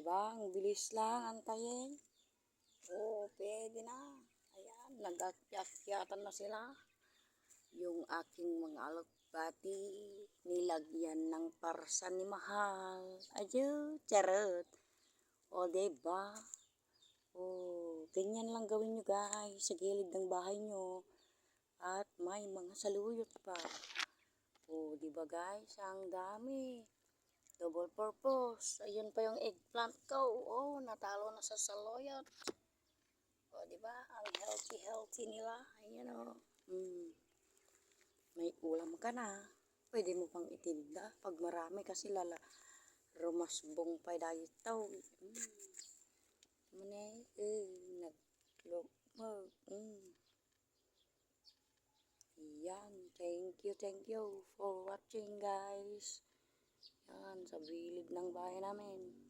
Oh, diba? Ang bilis lang, antayin. Oh, pwede na. Ayan, nag-akyatan na sila. Yung aking mga alokbati, nilagyan ng parsa ni Mahal. Ayo, charot. O, diba? Oh, ganyan lang gawin nyo guys sa gilid ng bahay nyo. At may mga saluyot pa. Oh, di ba guys? Ang dami. Double purpose. Ayun pa yung eggplant ko. Oh, natalo na sa saluyot. Oh, di ba? Ang healthy healthy nila. Ayun oh. Mm. May ulam ka na. Pwede mo pang itinda. Pag marami kasi lala rumasbong pa dahil tao. Mm. Manay, eh, naglog. Mm. Yan, thank you, thank you for watching guys. Yan, sa bilid ng bahay namin.